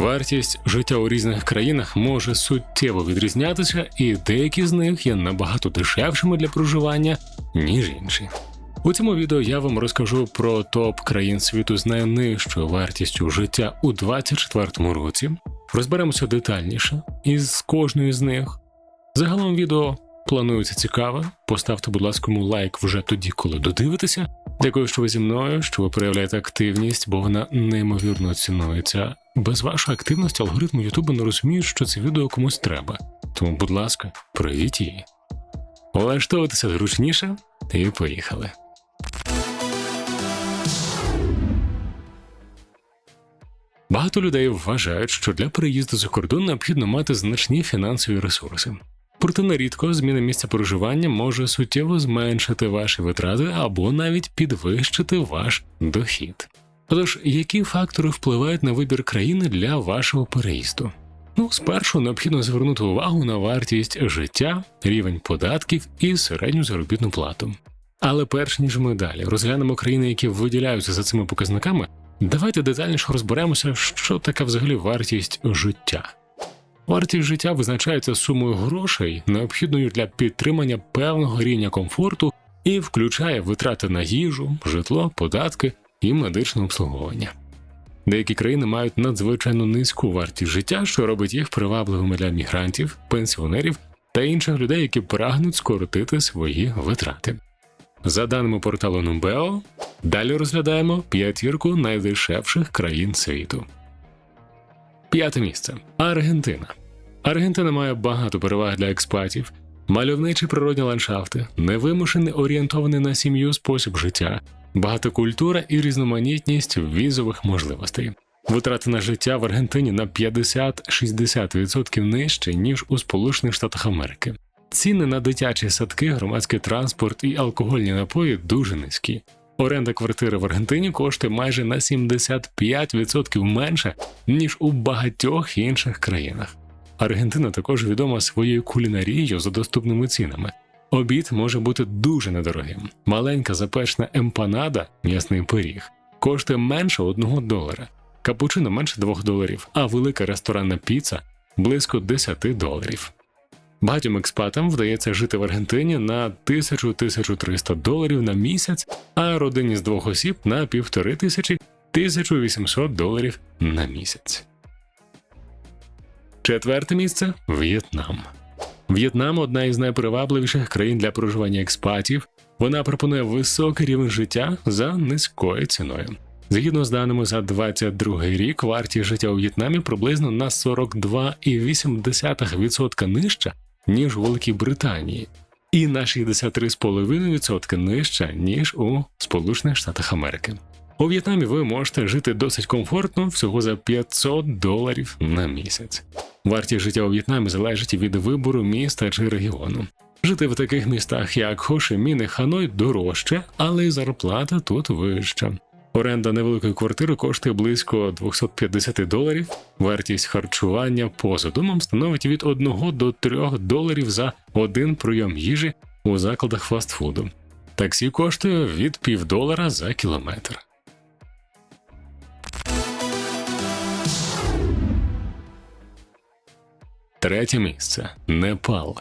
Вартість життя у різних країнах може суттєво відрізнятися, і деякі з них є набагато дешевшими для проживання, ніж інші. У цьому відео я вам розкажу про топ країн світу з найнижчою вартістю життя у 2024 році. Розберемося детальніше із кожною з них. Загалом відео планується цікаве. Поставте, будь ласка, лайк вже тоді, коли додивитеся. Дякую, що ви зі мною, що ви проявляєте активність, бо вона неймовірно цінується. Без вашої активності алгоритми Ютубу не розуміють, що це відео комусь треба. Тому, будь ласка, проявіть її. Влаштовуватися зручніше і поїхали. Багато людей вважають, що для переїзду за кордон необхідно мати значні фінансові ресурси. Проте нерідко зміна місця проживання може суттєво зменшити ваші витрати або навіть підвищити ваш дохід. Тож, які фактори впливають на вибір країни для вашого переїзду? Ну, спершу необхідно звернути увагу на вартість життя, рівень податків і середню заробітну плату. Але перш ніж ми далі розглянемо країни, які виділяються за цими показниками, давайте детальніше розберемося, що таке взагалі вартість життя. Вартість життя визначається сумою грошей, необхідною для підтримання певного рівня комфорту, і включає витрати на їжу, житло, податки і медичне обслуговування. Деякі країни мають надзвичайно низьку вартість життя, що робить їх привабливими для мігрантів, пенсіонерів та інших людей, які прагнуть скоротити свої витрати. За даними порталу Numbeo, далі розглядаємо п'ятірку найдешевших країн світу. П'яте місце Аргентина. Аргентина має багато переваг для експатів, мальовничі природні ландшафти, невимушений орієнтований на сім'ю спосіб життя, багатокультура і різноманітність візових можливостей. Витрати на життя в Аргентині на 50-60% нижче, ніж у Сполучених Штатах Америки. Ціни на дитячі садки, громадський транспорт і алкогольні напої дуже низькі. Оренда квартири в Аргентині коштує майже на 75% менше, ніж у багатьох інших країнах. Аргентина також відома своєю кулінарією за доступними цінами. Обід може бути дуже недорогим. Маленька запечна емпанада, м'ясний пиріг, коштує менше 1 долара, капучино менше 2 доларів, а велика ресторанна піца близько 10 доларів. Багатьом експатам вдається жити в Аргентині на 1000-1300 доларів на місяць, а родині з двох осіб на 1500-1800 доларів на місяць. Четверте місце В'єтнам. В'єтнам одна із найпривабливіших країн для проживання експатів. Вона пропонує високий рівень життя за низькою ціною. Згідно з даними за 22 рік, вартість життя у В'єтнамі приблизно на 42,8% нижча, ніж у Великій Британії, і на 63,5% нижча, ніж у Сполучених Штатах Америки. У В'єтнамі ви можете жити досить комфортно всього за 500 доларів на місяць. Вартість життя у В'єтнамі залежить від вибору міста чи регіону. Жити в таких містах, як Хошимін і Ханой, дорожче, але зарплата тут вища. Оренда невеликої квартири коштує близько 250 доларів. Вартість харчування поза домом становить від 1 до 3 доларів за один прийом їжі у закладах фастфуду. Таксі коштує від півдолара за кілометр. Третє місце Непал.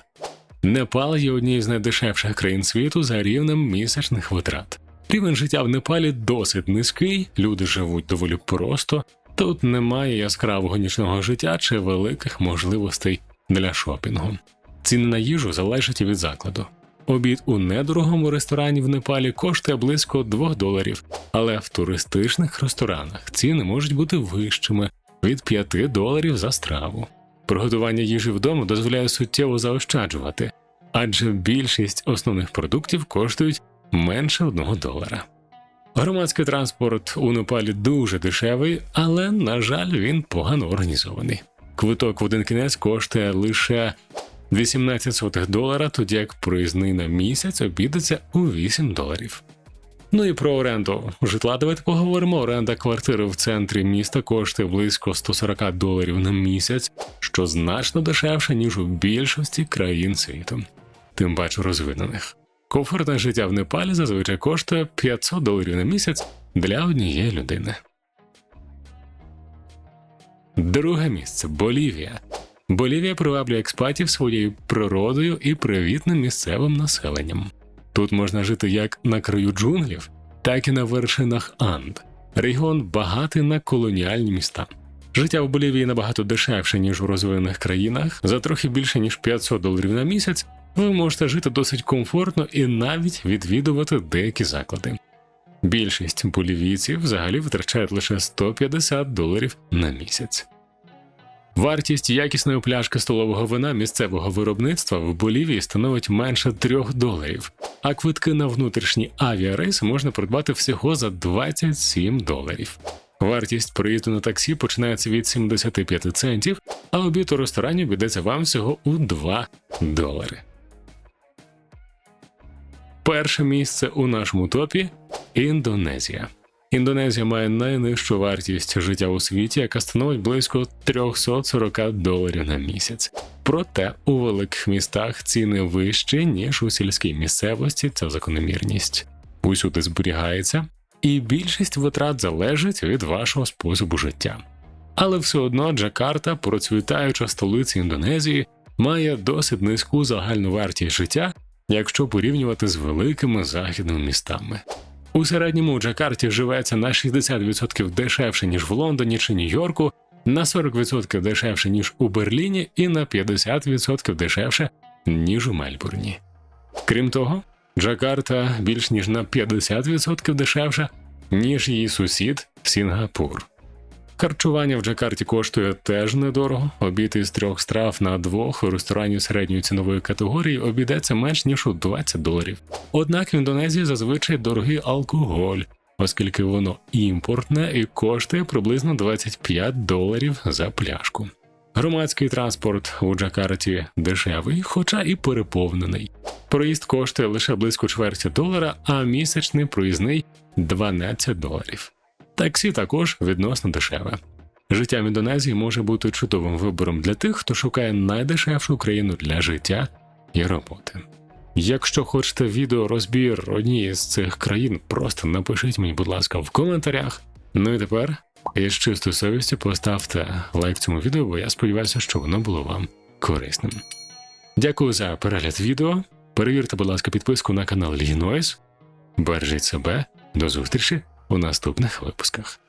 Непал є однією з найдешевших країн світу за рівнем місячних витрат. Рівень життя в Непалі досить низький, люди живуть доволі просто, тут немає яскравого нічного життя чи великих можливостей для шопінгу. Ціни на їжу залежать від закладу. Обід у недорогому ресторані в Непалі коштує близько 2 доларів, але в туристичних ресторанах ціни можуть бути вищими від 5 доларів за страву. Приготування їжі вдома дозволяє суттєво заощаджувати, адже більшість основних продуктів коштують менше 1 долара. Громадський транспорт у Непалі дуже дешевий, але, на жаль, він погано організований. Квиток в один кінець коштує лише 18 сотих долара, тоді як проїзний на місяць обійдеться у 8 доларів. Ну і про оренду житла давайте поговоримо. Оренда квартири в центрі міста коштує близько 140 доларів на місяць, що значно дешевше, ніж у більшості країн світу, тим паче розвинених. Комфортне життя в Непалі зазвичай коштує 500 доларів на місяць для однієї людини. Друге місце Болівія. Болівія приваблює експатів своєю природою і привітним місцевим населенням. Тут можна жити як на краю джунглів, так і на вершинах Анд. Регіон багатий на колоніальні міста. Життя в Болівії набагато дешевше, ніж у розвинених країнах. За трохи більше ніж 500 доларів на місяць ви можете жити досить комфортно і навіть відвідувати деякі заклади. Більшість болівійців взагалі витрачають лише 150 доларів на місяць. Вартість якісної пляшки столового вина місцевого виробництва в Болівії становить менше 3 доларів, а квитки на внутрішні авіарейси можна придбати всього за 27 доларів. Вартість проїзду на таксі починається від 75 центів, а обід у ресторані обійдеться вам всього у 2 долари. Перше місце у нашому топі Індонезія. Індонезія має найнижчу вартість життя у світі, яка становить близько 340 доларів на місяць. Проте у великих містах ціни вищі, ніж у сільській місцевості. Це закономірність. Усюди зберігається, і більшість витрат залежить від вашого способу життя. Але все одно Джакарта, процвітаюча столиця Індонезії, має досить низьку загальну вартість життя, якщо порівнювати з великими західними містами. У середньому у Джакарті живеться на 60% дешевше, ніж в Лондоні чи Нью-Йорку, на 40% дешевше, ніж у Берліні, і на 50% дешевше, ніж у Мельбурні. Крім того, Джакарта більш ніж на 50% дешевша, ніж її сусід Сінгапур. Харчування в Джакарті коштує теж недорого. Обід із трьох страв на двох у ресторані середньої цінової категорії обійдеться менш ніж у 20 доларів. Однак в Індонезії зазвичай дорогий алкоголь, оскільки воно імпортне і коштує приблизно 25 доларів за пляшку. Громадський транспорт у Джакарті дешевий, хоча і переповнений. Проїзд коштує лише близько чверті долара, а місячний проїзний 12 доларів. Таксі також відносно дешеве. Життя в Індонезії може бути чудовим вибором для тих, хто шукає найдешевшу країну для життя і роботи. Якщо хочете відео розбір однієї з цих країн, просто напишіть мені, будь ласка, в коментарях. Ну і тепер із чистою совістю поставте лайк цьому відео, бо я сподіваюся, що воно було вам корисним. Дякую за перегляд відео. Перевірте, будь ласка, підписку на канал Лігнойс. Бережіть себе, до зустрічі у наступних випусках.